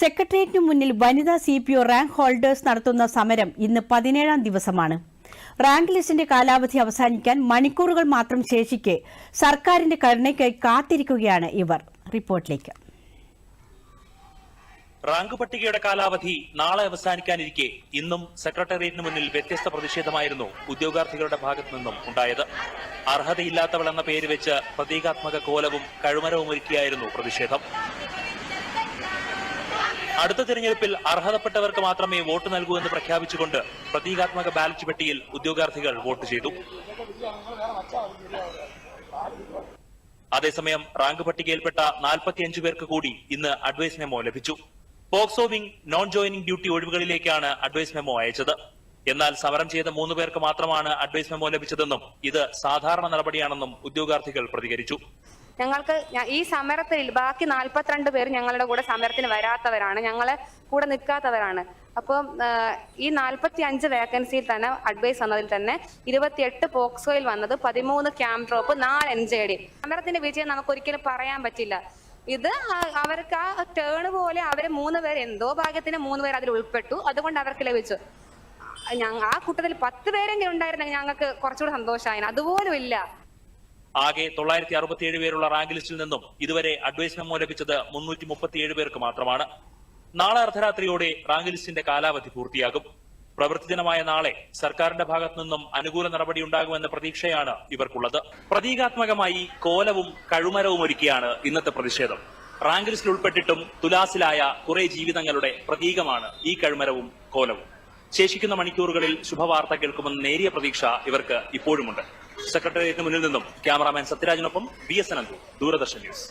സെക്രട്ടേറിയറ്റിനു മുന്നിൽ വനിതാ C P O rank holders നടത്തുന്ന സമരം ഇന്ന് പതിനേഴാം ദിവസമാണ്. റാങ്ക് ലിസ്റ്റിന്റെ കാലാവധി അവസാനിക്കാൻ മണിക്കൂറുകൾ മാത്രം ശേഷിക്കെ സർക്കാരിന്റെ കരുണയ്ക്കായി കാത്തിരിക്കുകയാണ് ഇവർ. റിപ്പോർട്ടിലേക്ക്. റാങ്ക് പട്ടികയുടെ കാലാവധി നാളെ അവസാനിക്കാനിരിക്കെ ഇന്നും സെക്രട്ടേറിയറ്റിന് മുന്നിൽ വ്യത്യസ്ത പ്രതിഷേധമായിരുന്നു ഉദ്യോഗാർത്ഥികളുടെ ഭാഗത്തു നിന്നും ഉണ്ടായത്. അർഹതയില്ലാത്തവൾ എന്ന പേര് വെച്ച് പ്രതീകാത്മക കോലവും കഴുമരവും ഒരുക്കിയായിരുന്നു പ്രതിഷേധം. അടുത്ത തിരഞ്ഞെടുപ്പിൽ അർഹതപ്പെട്ടവർക്ക് മാത്രമേ വോട്ട് നൽകൂ എന്ന് പ്രഖ്യാപിച്ചുകൊണ്ട് പ്രതീകാത്മക ബാലറ്റ് പെട്ടിയിൽ ഉദ്യോഗാർത്ഥികൾ വോട്ട് ചെയ്തു. അതേസമയം റാങ്ക് പട്ടികയിൽപ്പെട്ട 45 പേർക്ക് കൂടി ഇന്ന് അഡ്വൈസ് മെമ്മോ ലഭിച്ചു. POCSO wing non joining duty ഒഴിവുകളിലേക്കാണ് advice memo അയച്ചത്. എന്നാൽ സമരം ചെയ്ത മൂന്ന് പേർക്ക് മാത്രമാണ് അഡ്വൈസ് മെമ്മോ ലഭിച്ചതെന്നും ഇത് സാധാരണ നടപടിയാണെന്നും ഉദ്യോഗാർത്ഥികൾ പ്രതികരിച്ചു. ഞങ്ങൾക്ക് ഈ സമരത്തിൽ ബാക്കി നാൽപ്പത്തിരണ്ട് പേർ ഞങ്ങളുടെ കൂടെ സമരത്തിന് വരാത്തവരാണ്. ഞങ്ങളെ കൂടെ നിൽക്കാത്തവരാണ്. അപ്പം ഈ നാൽപ്പത്തി അഞ്ച് വേക്കൻസിയിൽ തന്നെ അഡ്വൈസ് വന്നതിൽ തന്നെ ഇരുപത്തിയെട്ട് പോക്സോയിൽ വന്നത് പതിമൂന്ന് ക്യാമ്പ് ഡ്രോപ്പ് നാല് എൻ ജെ ഡി സമരത്തിന്റെ വിജയം നമുക്ക് ഒരിക്കലും പറയാൻ പറ്റില്ല. ഇത് അവർക്ക് ആ ടേൺ പോലെ അവർ മൂന്ന് പേര് എന്തോ ഭാഗ്യത്തിന് മൂന്ന് പേർ അതിൽ ഉൾപ്പെട്ടു. അതുകൊണ്ട് അവർക്ക് ലഭിച്ചു. ഞങ്ങ ആ കൂട്ടത്തിൽ പത്ത് പേരെങ്കിലും ഉണ്ടായിരുന്നെങ്കിൽ ഞങ്ങൾക്ക് കുറച്ചുകൂടി സന്തോഷമായിരുന്നു. അതുപോലും ഇല്ല. ആകെ തൊള്ളായിരത്തി അറുപത്തിയേഴ് പേരുള്ള റാങ്ക് ലിസ്റ്റിൽ നിന്നും ഇതുവരെ അഡ്വൈസ് മെമ്മോ ലഭിച്ചത് മുന്നൂറ്റി മുപ്പത്തിയേഴ് പേർക്ക് മാത്രമാണ്. നാളെ അർദ്ധരാത്രിയോടെ റാങ്ക് ലിസ്റ്റിന്റെ കാലാവധി പൂർത്തിയാകും. പ്രവൃത്തിദിനമായ നാളെ സർക്കാരിന്റെ ഭാഗത്തു നിന്നും അനുകൂല നടപടി ഉണ്ടാകുമെന്ന പ്രതീക്ഷയാണ് ഇവർക്കുള്ളത്. പ്രതീകാത്മകമായി കോലവും കഴുമരവും ഒരുക്കിയാണ് ഇന്നത്തെ പ്രതിഷേധം. റാങ്ക് ലിസ്റ്റിൽ ഉൾപ്പെട്ടിട്ടും തുലാസിലായ കുറെ ജീവിതങ്ങളുടെ പ്രതീകമാണ് ഈ കഴുമരവും കോലവും. ശേഷിക്കുന്ന മണിക്കൂറുകളിൽ ശുഭവാർത്ത കേൾക്കുമെന്ന നേരിയ പ്രതീക്ഷ ഇവർക്ക് ഇപ്പോഴുമുണ്ട്. സെക്രട്ടേറിയറ്റിന് മുന്നിൽ നിന്നും cameraman സത്യരാജിനൊപ്പം B S Ananthu Doordarshan news.